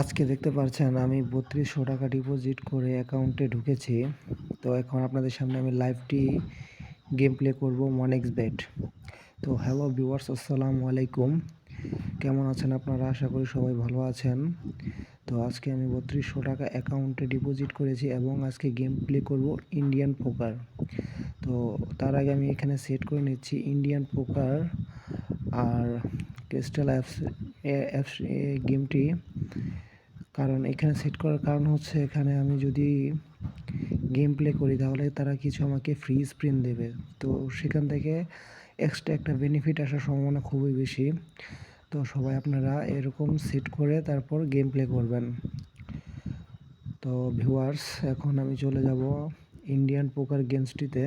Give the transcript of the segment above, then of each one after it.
আজকে দেখতে পাচ্ছেন আমি বত্রিশশো টাকা ডিপোজিট করে অ্যাকাউন্টে ঢুকেছি। তো এখন আপনাদের সামনে আমি লাইভটি গেম প্লে করব ওয়ান এক্স বেট তো হ্যালো ভিউয়ার্স আসসালামু আলাইকুম। কেমন আছেন আপনারা? আশা করি সবাই ভালো আছেন। তো আজকে আমি বত্রিশশো টাকা অ্যাকাউন্টে ডিপোজিট করেছি এবং আজকে গেম প্লে করব ইন্ডিয়ান পোকার তো তার আগে আমি এখানে সেট করে নিচ্ছি ইন্ডিয়ান পোকার আর ক্রিস্টাল অ্যাপস অ্যাপস গেমটি কারণ এখানে সেট করার কারণ হচ্ছে এখানে আমি যদি গেম প্লে করি তাহলে তারা কিছু আমাকে ফ্রি স্প্রিন দেবে। তো সেখান থেকে এক্সট্রা একটা বেনিফিট আসার সম্ভাবনা খুবই বেশি। তো সবাই আপনারা এরকম সেট করে তারপর গেম প্লে করবেন। তো ভিউয়ার্স এখন আমি চলে যাব ইন্ডিয়ান পোকার গেমসটিতে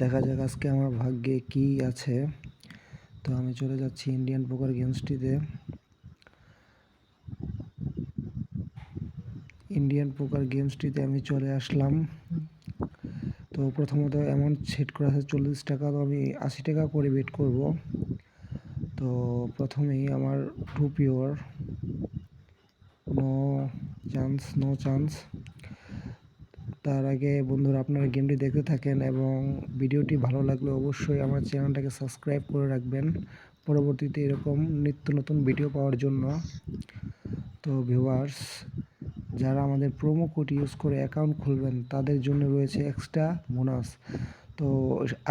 দেখা যাক আজকে আমার ভাগ্যে কি আছে। তো আমি চলে যাচ্ছি ইন্ডিয়ান পোকার গেমসটিতে ইন্ডিয়ান পোকার গেমসটিতে আমি চলে আসলাম। তো প্রথমত অ্যামাউন্ট সেট করা আছে চল্লিশ টাকা, তো আমি আশি টাকা করে বেট করব। তো প্রথমেই আমার two pure no chance no chance তার আগে বন্ধুরা, আপনারা গেমটি দেখতে থাকেন এবং ভিডিওটি ভালো লাগলে অবশ্যই আমার চ্যানেলটাকে সাবস্ক্রাইব করে রাখবেন। পরবর্তীতে এরকম নিত্য নতুন ভিডিও পাওয়ার জন্য। তো ভিউয়ার্স যারা আমাদের প্রোমো কোড ইউজ করে অ্যাকাউন্ট খুলবেন, তাদের জন্য রয়েছে এক্সট্রা বোনাস তো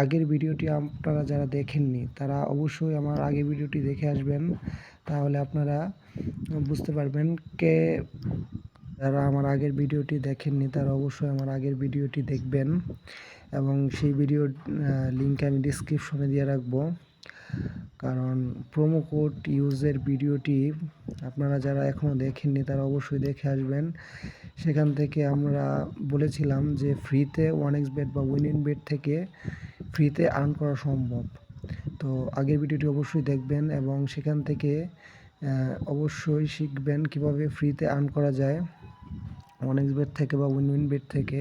আগের ভিডিওটি আপনারা যারা দেখেননি, তারা অবশ্যই আমার আগের ভিডিওটি দেখে আসবেন। তাহলে আপনারা বুঝতে পারবেন কে যারা আমার আগের ভিডিওটি দেখেননি, তারা অবশ্যই আমার আগের ভিডিওটি দেখবেন। এবং সেই ভিডিওর লিঙ্ক আমি ডিসক্রিপশনে দিয়ে রাখব। কারণ প্রোমো কোড ইউজের ভিডিওটি আপনারা যারা এখনও দেখেননি, তারা অবশ্যই দেখে আসবেন। সেখান থেকে আমরা বলেছিলাম যে ফ্রিতে ওয়ান এক্স বেড বা উইন ইন বেড থেকে ফ্রিতে আর্ন করা সম্ভব। তো আগের ভিডিওটি অবশ্যই দেখবেন এবং সেখান থেকে অবশ্যই শিখবেন কীভাবে ফ্রিতে আর্ন করা যায়। ওয়ান এক্স বেড থেকে বা উইন উইন বেড থেকে।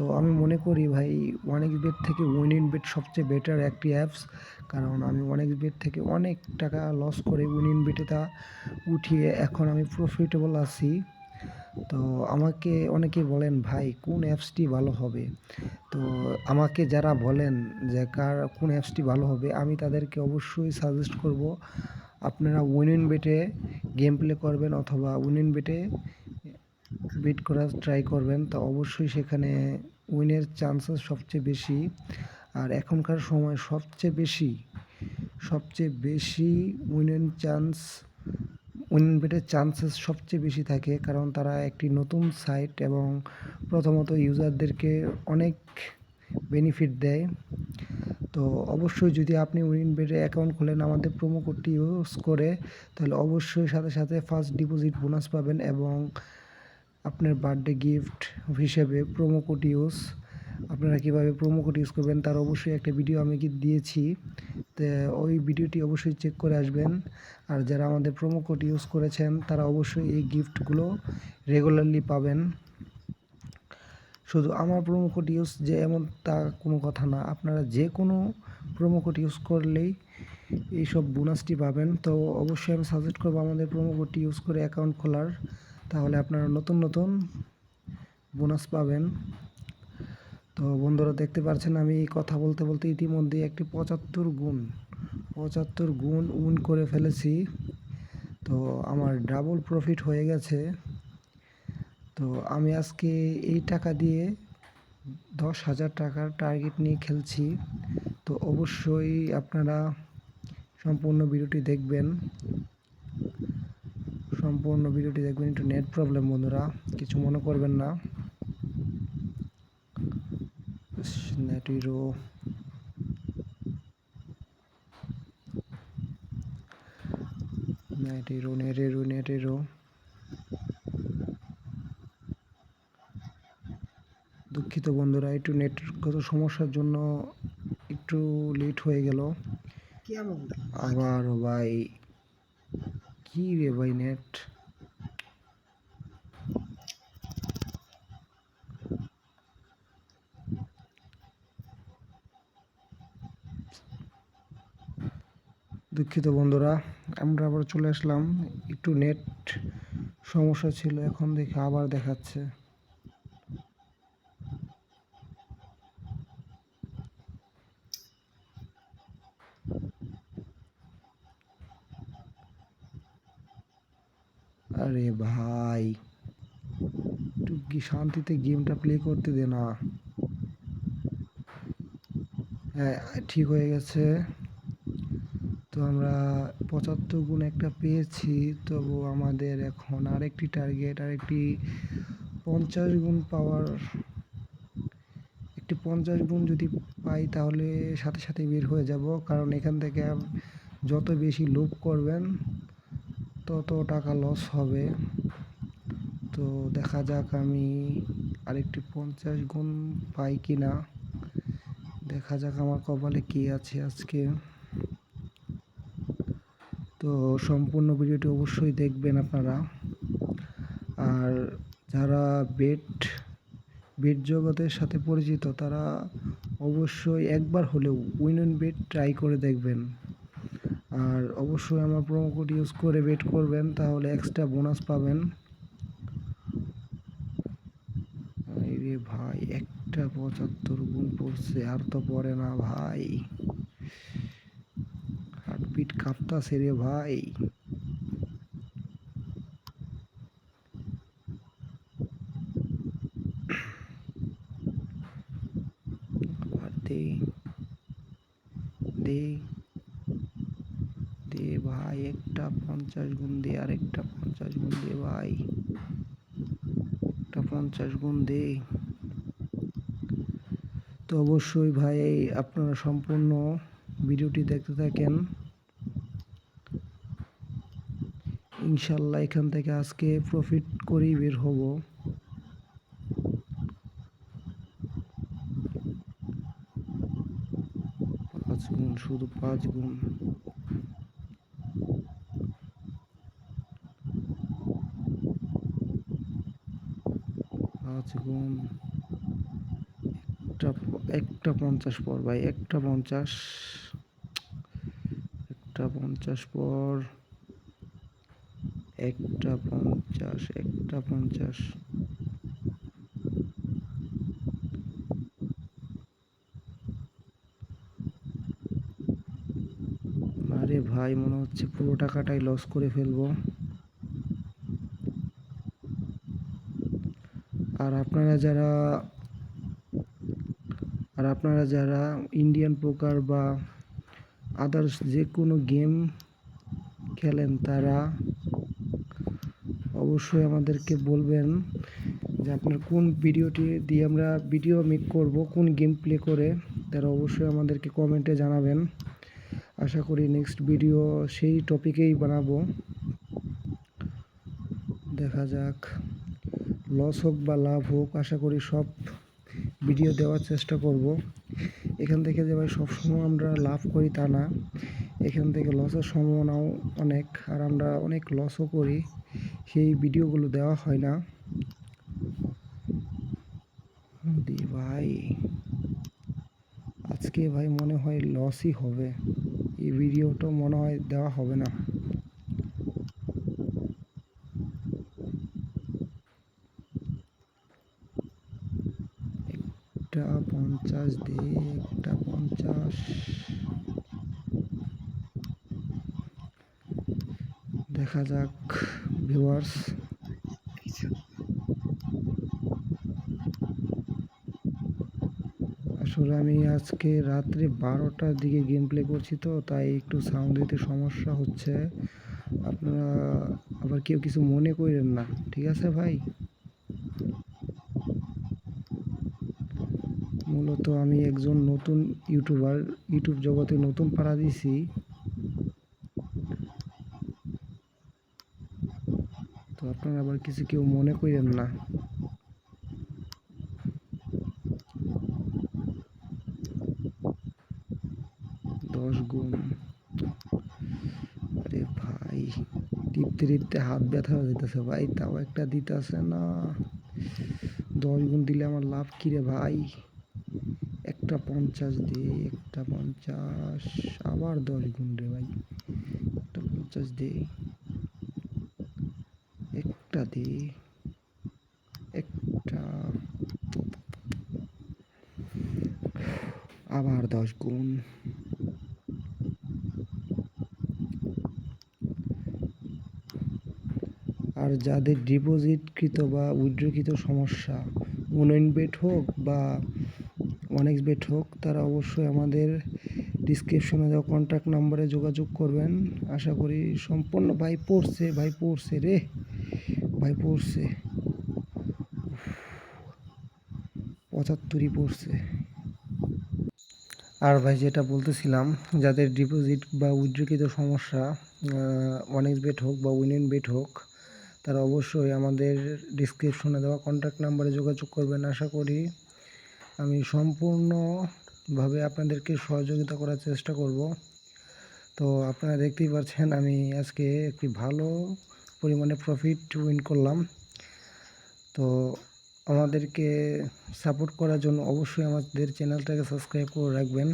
তো আমি মনে করি ভাই ওয়ান এক্স বেড থেকে উইন ইন বেড সবচেয়ে বেটার একটি অ্যাপস কারণ আমি ওয়ান এক্স বেড থেকে অনেক টাকা লস করে উইন ইন বেটে তা উঠিয়ে এখন আমি প্রফিটেবল আছি। তো আমাকে অনেকে বলেন, ভাই, কোন অ্যাপসটি ভালো হবে? তো আমাকে যারা বলেন যে, কার, কোন অ্যাপসটি ভালো হবে? আমি তাদেরকে অবশ্যই সাজেস্ট করব, আপনারা উইন ইন বেটে গেম প্লে করবেন অথবা উইন ইন বেটে বিট করার ট্রাই করবেন, তো অবশ্যই সেখানে উইনের চান্সেস সবচেয়ে বেশি। আর এখনকার সময় সবচেয়ে বেশি সবচেয়ে বেশি উইনের চান্স উইন বেটের চান্সেস সবচেয়ে বেশি থাকে, কারণ তারা একটি নতুন সাইট এবং প্রথমত ইউজারদেরকে অনেক বেনিফিট দেয়। তো অবশ্যই যদি আপনি উইন বেটে অ্যাকাউন্ট খোলেন আমাদের প্রোমো কোডটি ইউজ করে, তাহলে অবশ্যই সাথে সাথে ফার্স্ট ডিপোজিট বোনাস পাবেন এবং আপনার বার্থডে গিফট হিসেবে প্রোমো কোড ইউজ আপনারা কীভাবে প্রোমো কোড ইউজ করবেন তার অবশ্যই একটা ভিডিও আমি কি দিয়েছি। তো ওই ভিডিওটি অবশ্যই চেক করে আসবেন। আর যারা আমাদের প্রোমো কোড ইউজ করেছেন, তারা অবশ্যই এই গিফটগুলো রেগুলারলি পাবেন। শুধু আমার প্রোমো কোড ইউজ যে এমন তা কোনো কথা না, আপনারা যে কোনো প্রোমো কোড ইউজ করলেই এইসব বোনাসটি পাবেন। তো অবশ্যই আমি সাজেস্ট করব আমাদের প্রোমো কোডটি ইউজ করে অ্যাকাউন্ট খোলার। তাহলে আপনারা নতুন নতুন বোনাস পাবেন। তো বন্ধুরা দেখতে পাচ্ছেন আমি কথা বলতে বলতে ইতিমধ্যে একটি পঁচাত্তর গুণ পঁচাত্তর গুণ উন করে ফেলেছি। তো আমার ডাবল প্রফিট হয়ে গেছে। তো আমি আজকে এই টাকা দিয়ে দশ হাজার টাকার টার্গেট নিয়ে খেলছি। তো অবশ্যই আপনারা সম্পূর্ণ ভিডিওটি দেখবেন। সম্পূর্ণ ভিডিওটি দেখবেন একটু নেট প্রবলেম বন্ধুরা কিছু মনে করবেন না। নেটেরো নেটেরো দুঃখিত বন্ধুরা একটু নেটগত সমস্যার জন্য একটু লেট হয়ে গেল। আবার ভাই কি রে ভাই নেট দুঃখিত বন্ধুরা, আমরা আবার চলে আসলাম। একটু নেট সমস্যা ছিল, এখন দেখে আবার দেখাচ্ছে। আরে ভাই, একটু কি শান্তিতে গেমটা প্লে করতে দে না। হ্যাঁ ঠিক হয়ে গেছে। তো আমরা পঁচাত্তর গুণ একটা পেয়েছি, তবু আমাদের এখন আরেকটি টার্গেট আরেকটি পঞ্চাশ গুণ পাওয়ার একটি পঞ্চাশ গুণ যদি পাই তাহলে সাথে সাথে বের হয়ে যাব, কারণ এখান থেকে যত বেশি লোভ করবেন তত টাকা লস হবে? তো দেখা যাক আমি আরেকটি পঞ্চাশ গুণ পাই কি না দেখা যাক আমার কপালে কি আছে আজকে। তো সম্পূর্ণ ভিডিওটি অবশ্যই দেখবেন আপনারা। আর যারা বেট বেট জগতের সাথে পরিচিত, তারা অবশ্যই একবার হলেও উইন উইন বেট ট্রাই করে দেখবেন। আর অবশ্যই আমার প্রোমো কোড ইউজ করে বেট করবেন, তাহলে এক্সট্রা বোনাস পাবেন। রে ভাই, একটা পঁচাত্তর গুণ পড়ছে আর তো পড়ে না ভাই। হার্টবিট কাঁপতাছে রে ভাই। আবার দে দে দে। ভাই, একটা পঞ্চাশ গুণ দে আর একটা পঞ্চাশ গুণ দে ভাই। একটা পঞ্চাশ গুণ দে। তো অবশ্যই ভাই, আপনারা সম্পূর্ণ ভিডিওটি দেখতে থাকেন। ইনশাল্লাহ এখান থেকে আজকে প্রফিট করেই বের হব। পাঁচ গুণ, শুধু পাঁচ গুণ। পাঁচ গুণ একটা একটা পঞ্চাশ পর, ভাই, একটা পঞ্চাশ একটা পঞ্চাশ পর, একটা পঞ্চাশ একটা পঞ্চাশ। আরে ভাই, মনে হচ্ছে পুরো টাকাটাই লস করে ফেলব। আর আপনারা যারা, আর আপনারা যারা ইন্ডিয়ান পোকার বা আদার্স যে কোনো গেম খেলেন, তারা অবশ্যই আমাদেরকে বলবেন যে আপনার কোন ভিডিওটি দিয়ে আমরা ভিডিও মেক করব, কোন গেম প্লে করে, তারা অবশ্যই আমাদেরকে কমেন্টে জানাবেন। আশা করি নেক্সট ভিডিও সেই টপিকেই বানাবো। দেখা যাক। লস হোক বা লাভ হোক, আশা করি সব ভিডিও দেওয়ার চেষ্টা করব। এখান থেকে যে ভাই সবসময় আমরা লাভ করি তা না। এখান থেকে লসের সম্ভাবনাও অনেক আর আমরা অনেক লসও করি। সেই ভিডিওগুলো দেওয়া হয় না। ভাই, আজকে ভাই মনে হয় লসই হবে। এই ভিডিওটা মনে হয় দেওয়া হবে না একটা পঞ্চাশ দে একটা পঞ্চাশ। দেখা যাক ভিউয়ার্স আসলে আমি আজকে রাত্রে বারোটার দিকে গেম প্লে করছি তো, তাই একটু সাউন্ড দিতে সমস্যা হচ্ছে। আপনারা আবার কেউ কিছু মনে করেন না, ঠিক আছে ভাই? মূলত আমি একজন নতুন ইউটিউবার, ইউটিউব জগতে নতুন পাড়া দিছি। তো আপনারা আবার কিছু কেউ মনে করেন না। দশ গুণ। আরে ভাই টিপতে টিপতে হাত ব্যথা হয়ে যেতেছে ভাই, তাও একটা দিতেছে না। দশ গুণ দিলে আমার লাভ কি রে ভাই? একটা পঞ্চাশ দে একটা পঞ্চাশ, আবার দশ গুণ রে ভাই। একটা পঞ্চাশ দিই একটা দিই একটা, আবার দশ গুণ। আর যাদের ডিপোজিটকৃত বা উইথড্রকৃত সমস্যা উনয়ন বেট হোক বা অনেক বেট হোক, তারা অবশ্যই আমাদের ডিসক্রিপশনে দেওয়া কন্ট্যাক্ট নাম্বারে যোগাযোগ করবেন। আশা করি সম্পূর্ণ ভাই পড়ছে ভাই পড়ছে রে, ভাই পড়ছে। পঁচাত্তরই পড়ছে। আর ভাই যেটা বলতেছিলাম, যাদের ডিপোজিট বা উইথড্রকৃত সমস্যা অনেক বেট হোক বা উইনিন বেট হোক, তারা অবশ্যই আমাদের ডিসক্রিপশনে দেওয়া কন্ট্যাক্ট নাম্বারে যোগাযোগ করবেন। আশা করি আমি সম্পূর্ণভাবে আপনাদেরকে সহযোগিতা করার চেষ্টা করব। তো আপনারা দেখতেই পাচ্ছেন, আমি আজকে একটি ভালো পরিমাণে প্রফিট উইন করলাম। তো আমাদেরকে সাপোর্ট করার জন্য অবশ্যই আমাদের চ্যানেলটাকে সাবস্ক্রাইব করে রাখবেন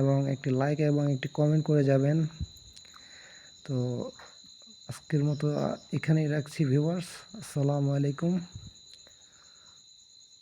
এবং একটি লাইক এবং একটি কমেন্ট করে যাবেন। তো আজকের মতো এখানেই রাখছি ভিউয়ার্স আসসালামু আলাইকুম।